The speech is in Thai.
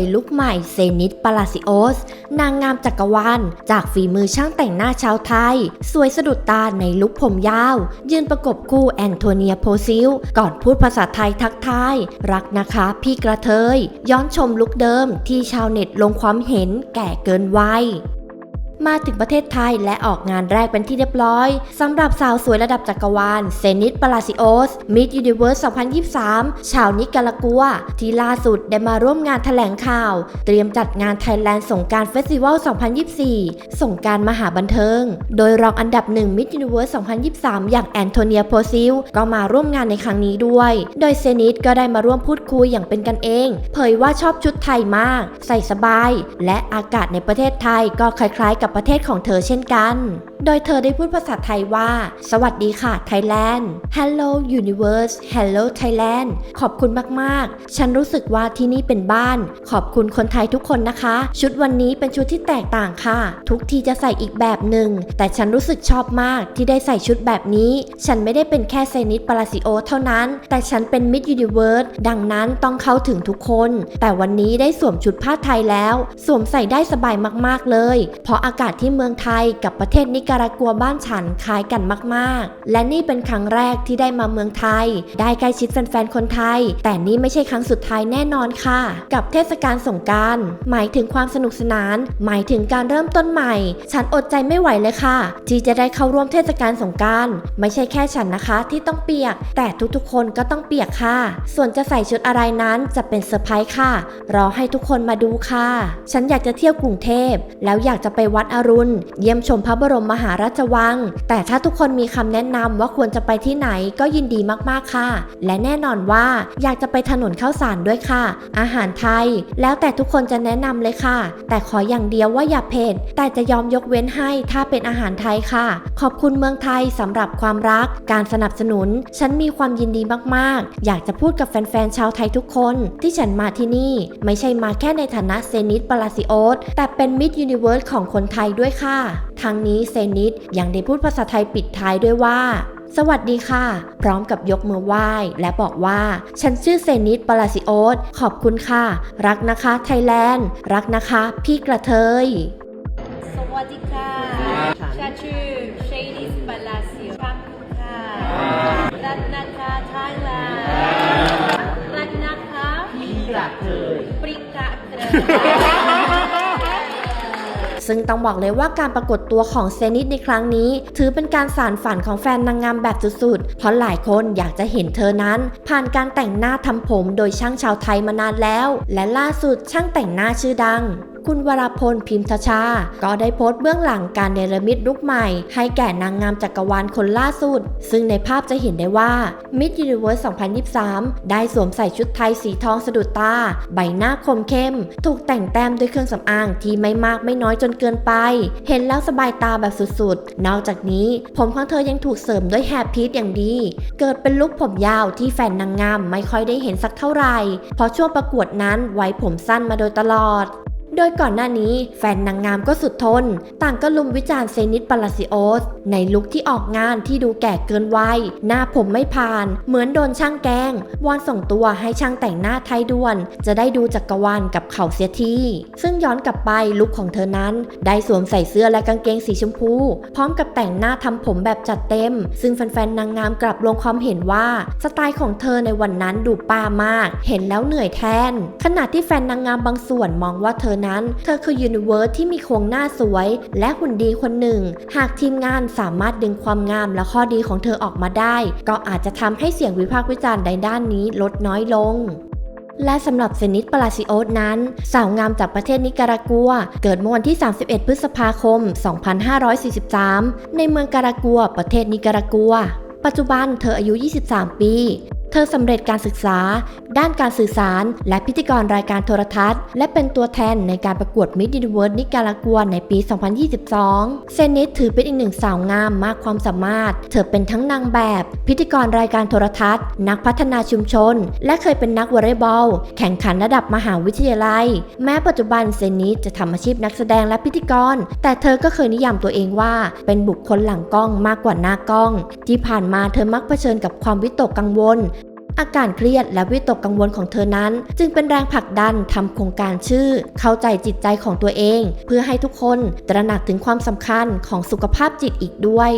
ยลุคใหม่เซนิตปาลาซิโอส นางงามจักรวาลจากฝีมือช่างแต่งหน้าชาวไทย สวยสะดุดตาในลุคผมยาว ยืนประกบคู่แอนโทเนียโพซิล ก่อนพูดภาษาไทยทักทาย รักนะคะพี่กระเทย ย้อนชมลุคเดิมที่ชาวเน็ตลงความเห็นแก่เกินวัย มาถึงประเทศไทยและออกงานแรกเป็นที่เรียบร้อยสำหรับสาวสวยระดับจักรวาลเซนิตปาลาซิโอสมิดยูนิเวิร์ส2023 ชาวนิการากัว ที่ล่าสุดได้มาร่วมงานแถลงข่าว เตรียมจัดงานไทยแลนด์สงการเฟสติวัล 2024 สงการมหาบันเทิง โดยรองอันดับหนึ่งมิดยูนิเวิร์ส2023 อย่างแอนโทเนียโพซิลก็มาร่วมงานในครั้งนี้ด้วย โดยเซนิตก็ได้มาร่วมพูดคุยอย่างเป็นกันเอง เผยว่าชอบชุดไทยมาก ใส่สบาย และอากาศในประเทศไทยก็คล้ายๆกับประเทศของเธอเช่นกัน โดยเธอได้พูดภาษาไทยว่า สวัสดีค่ะ ไทยแลนด์ Hello Universe Hello Thailand ขอบคุณมาก ๆ ฉันรู้สึกว่าที่นี่เป็นบ้าน ขอบคุณคนไทยทุกคนนะคะ ชุดวันนี้เป็นชุดที่แตกต่างค่ะ ทุกทีจะใส่อีกแบบหนึ่ง แต่ฉันรู้สึกชอบมากที่ได้ใส่ชุดแบบนี้ ฉันไม่ได้เป็นแค่เซนิตปาราซิโอเท่านั้น แต่ฉันเป็นมิดยูนิเวิร์สดังนั้นต้องเข้าถึงทุกคน แต่วันนี้ได้สวมชุดผ้าไทยแล้ว สวมใส่ได้สบายมาก ๆ เลย เพราะอากาศที่เมืองไทยกับประเทศนิการากัวบ้านฉันคล้ายกันมากๆ และนี่เป็นครั้งแรกที่ได้มาเมืองไทย ได้ใกล้ชิดแฟนๆคนไทย แต่นี่ไม่ใช่ครั้งสุดท้ายแน่นอนค่ะ กับเทศกาลสงการ หมายถึงความสนุกสนาน หมายถึงการเริ่มต้นใหม่ ฉันอดใจไม่ไหวเลยค่ะ ที่จะได้เข้าร่วมเทศกาลสงการไม่ใช่แค่ฉันนะคะที่ต้องเปียก แต่ทุกๆคนก็ต้องเปียกค่ะ ส่วนจะใส่ชุดอะไรนั้นจะเป็นเซอร์ไพรส์ค่ะ รอให้ทุกคนมาดูค่ะ ฉันอยากจะเที่ยวกรุงเทพ แล้วอยากจะไปวัดอรุณ เยี่ยมชมพระบรมมหาหาราชวัง แต่ถ้าทุกคนมีคำแนะนำว่าควรจะไปที่ไหนก็ยินดีมากๆค่ะ และแน่นอนว่าอยากจะไปถนนข้าวสารด้วยค่ะ อาหารไทย แล้วแต่ทุกคนจะแนะนำเลยค่ะ แต่ขออย่างเดียวว่าอย่าเผ็ดแต่จะยอมยกเว้นให้ถ้าเป็นอาหารไทยค่ะ ขอบคุณเมืองไทยสำหรับความรัก การสนับสนุน ฉันมีความยินดีมากๆ อยากจะพูดกับแฟนๆชาวไทยทุกคน ที่ฉันมาที่นี่ ไม่ใช่มาแค่ในฐานะเซนิตปาลาซิโอสแต่เป็นมิดยูนิเวิร์สของคนไทยด้วยค่ะ ทั้งนี้เซนิตยังได้พูดภาษาไทยปิดท้ายด้วยว่า สวัสดีค่ะ พร้อมกับยกมือไหว้ และบอกว่า ฉันชื่อเซนิตปาลาซิโอสขอบคุณค่ะ รักนะคะไทยแลนด์ รักนะคะ พี่กระเทย สวัสดีค่ะฉันชื่อเชนิสปาลาซิโอรักคุณค่ะ รักนะคะไทยแลนด์ รักนะคะปริกะเธอปริกะเธอ ซึ่งต้องบอกเลยว่าการปรากฏตัวของเซนิตในครั้งนี้ ถือเป็นการสานฝันของแฟนนางงามแบบสุดๆ เพราะหลายคนอยากจะเห็นเธอนั้น ผ่านการแต่งหน้าทำผมโดยช่างชาวไทยมานานแล้ว และล่าสุดช่างแต่งหน้าชื่อดังคุณวรพลพิมพ์ทชา ก็ได้โพสต์เบื้องหลังการเนรมิตลุกใหม่ ให้แก่นางงามจักรวาลคนล่าสุด ซึ่งในภาพจะเห็นได้ว่า Miss Universe 2023 ได้สวมใส่ชุดไทยสีทองสะดุดตา ใบหน้าคมเข้ม ถูกแต่งแต้มด้วยเครื่องสำอางที่ไม่มากไม่น้อยจนเกินไป เห็นแล้วสบายตาแบบสุดๆ นอกจากนี้ ผมของเธอยังถูกเสริมด้วยแฮร์พีทอย่างดี เกิดเป็นลุคผมยาวที่แฟนนางงามไม่ค่อยได้เห็นสักเท่าไหร่เพราะช่วงประกวดนั้นไว้ผมสั้นมาโดยตลอด โดยก่อนหน้านี้แฟนนางงามก็สุดทน ต่างก็ลุมวิจารณ์เซนิตปาลาซิโอส ในลุคที่ออกงานที่ดูแก่เกินวัย หน้าผมไม่ผ่าน เหมือนโดนช่างแกล้งวอนส่งตัวให้ช่างแต่งหน้าไทยด่วน จะได้ดูจักกรวาลกับเขาเสียที ซึ่งย้อนกลับไปลุคของเธอนั้น ได้สวมใส่เสื้อและกางเกงสีชมพู พร้อมกับแต่งหน้าทำผมแบบจัดเต็ม ซึ่งแฟนๆนางงามกลับลงความเห็นว่า สไตล์ของเธอในวันนั้นดูป้ามาก เห็นแล้วเหนื่อยแทน ขณะที่แฟนนางงามบางส่วนมองว่าเธอนั้นเธอคือยูนิเวิร์สที่มีโครงหน้าสวย และหุ่นดีคนหนึ่ง หากทีมงานสามารถดึงความงามและข้อดีของเธอออกมาได้ ก็อาจจะทำให้เสียงวิพากษ์วิจารณ์ในด้านนี้ลดน้อยลงและสำหรับเซนิตปาลาซิโอสนั้น สาวงามจากประเทศนิการากัว เกิดเมื่อวันที่ 31 พฤษภาคม 2543 ในเมืองการากัว ประเทศนิการากัว ปัจจุบันเธออายุ 23 ปี เธอสำเร็จการศึกษา ด้านการสื่อสาร และพิธีกรรายการโทรทัศน์ และเป็นตัวแทนในการประกวดมิ s ิ u เวิร์ e นิการากัวในปี 2022 เซนิตถือเป็นอีกหนึ่งสาวงามมากความสามารถ เธอเป็นทั้งนางแบบ พิธีกรรายการโทรทัศน์ นักพัฒนาชุมชน และเคยเป็นนักวอลเลย์บอล แข่งขันระดับมหาวิทยาลัย แม้ปัจจุบันเซนิตจะทำอาชีพนักแสดงและพิธีกร แต่เธอก็เคยนิยามตัวเองว่า เป็นบุคคลหลังกล้องมากกว่าหน้ากล้อง ที่ผ่านมาเธอมักเผชิญกับความวิตกกังวล อาการเครียดและวิตกกังวลของเธอนั้น จึงเป็นแรงผลักดันทำโครงการชื่อ เข้าใจจิตใจของตัวเอง เพื่อให้ทุกคนตระหนักถึงความสำคัญของสุขภาพจิตอีกด้วย